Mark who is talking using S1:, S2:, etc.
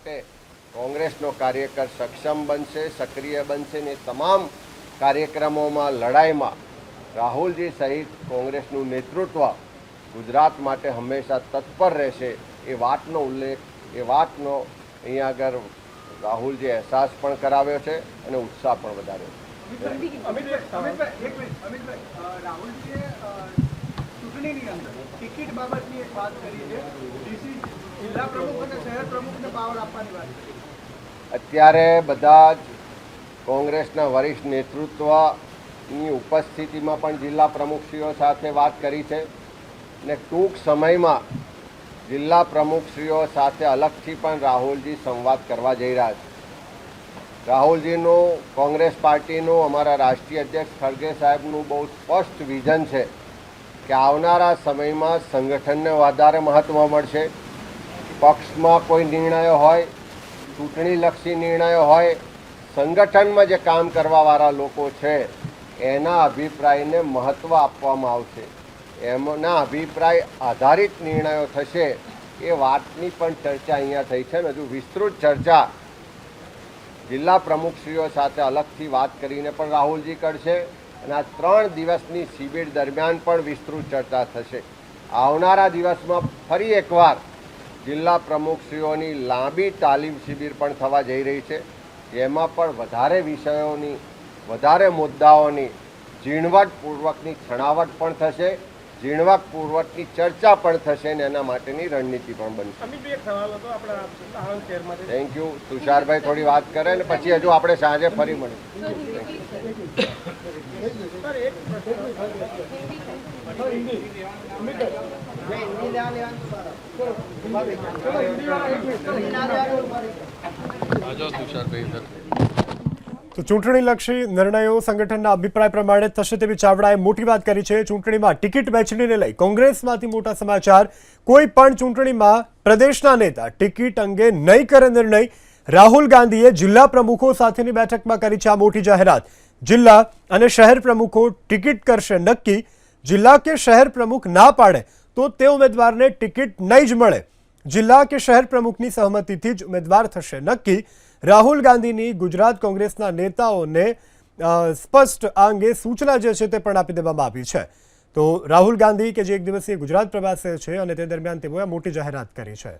S1: માટે કોંગ્રેસનો કાર્યકર સક્ષમ બનશે, સક્રિય બનશે ને તમામ કાર્યક્રમોમાં લડાઈમાં રાહુલજી સહિત કોંગ્રેસનું નેતૃત્વ ગુજરાત માટે હંમેશા તત્પર રહેશે એ વાતનો ઉલ્લેખ, એ વાતનો અહીંયા આગળ રાહુલજી અહેસાસ પણ કરાવ્યો છે અને ઉત્સાહ પણ વધાર્યો છે.
S2: ચૂંટણીની અંદર ટિકિટ બાબતની એક વાત કરી છે. ડીસી જિલ્લા પ્રમુખ અને શહેર પ્રમુખને પાવર આપવાની વાત કરી
S1: અત્યારે બધા જ કોંગ્રેસના વરિષ્ઠ નેતૃત્વની ઉપસ્થિતિમાં પણ જિલ્લા પ્રમુખશ્રીઓ સાથે વાત કરી છે ને ટૂંક સમયમાં જિલ્લા પ્રમુખશ્રીઓ સાથે અલગથી પણ રાહુલજી સંવાદ કરવા જઈ રહ્યા છે. રાહુલજીનું કોંગ્રેસ પાર્ટીનું અમારા રાષ્ટ્રીય અધ્યક્ષ ખડગે સાહેબનું બહુ સ્પષ્ટ વિઝન છે કે આવનારા સમયમાં સંગઠનને વધારે મહત્ત્વ મળશે. પક્ષમાં કોઈ નિર્ણયો હોય, ચૂંટણીલક્ષી નિર્ણયો હોય, સંગઠનમાં જે કામ કરવાવાળા લોકો છે, એના અભિપ્રાયને મહત્ત્વ આપવામાં આવશે. એમના અભિપ્રાય આધારિત નિર્ણયો થશે, એ વાતની પણ ચર્ચા અહીંયા થઈ છે ને હજુ વિસ્તૃત ચર્ચા. જિલ્લા પ્રમુખશ્રીઓ સાથે અલગથી વાત કરીને પણ રાહુલજી કરશે. અને આ ત્રણ દિવસની શિબિર દરમિયાન પણ વિસ્તૃત ચર્ચા થશે. આવનારા દિવસમાં ફરી એકવાર જિલ્લા પ્રમુખશ્રીઓની લાંબી તાલીમ શિબિર પણ થવા જઈ રહી છે. જેમાં પણ વધારે વિષયોની વધારે મુદ્દાઓની ઝીણવટપૂર્વકની છણાવટ પણ થશે ઝીણવટપૂર્વકની ચર્ચા પણ થશે ને એના માટેની રણનીતિ પણ બનશે. થેન્ક યુ તુષારભાઈ થોડી વાત કરે ને પછી હજુ આપણે સાંજે ફરી
S2: એક
S3: તો ચૂંટણીલક્ષી નિર્ણયો સંગઠનના અભિપ્રાય પ્રમાણે થશે તેવી ચાવડાએ મોટી વાત કરી છે. ચૂંટણીમાં ટિકિટ વહેંચણીને લઈ કોંગ્રેસમાંથી મોટા સમાચાર. કોઈ પણ ચૂંટણીમાં પ્રદેશના નેતા ટિકિટ અંગે નહીં કરે નિર્ણય. રાહુલ ગાંધીએ જિલ્લા પ્રમુખો સાથેની બેઠકમાં કરી છે આ મોટી જાહેરાત. જિલ્લા અને શહેર પ્રમુખો ટિકિટ કરશે નક્કી. જિલ્લા કે શહેર પ્રમુખ ના પાડે તો તે ઉમેદવારને ટિકિટ નહીં જ મળે. જિલ્લા કે શહેર પ્રમુખની સહમતિથી જ ઉમેદવાર થશે નક્કી. રાહુલ ગાંધીની ગુજરાત કોંગ્રેસના નેતાઓને સ્પષ્ટ આ અંગે સૂચના જે છે તે પણ આપી દેવામાં આવી છે. તો રાહુલ ગાંધી, કે જે એક દિવસીય ગુજરાત પ્રવાસે છે અને તે દરમિયાન તેઓએ મોટી જાહેરાત કરી છે.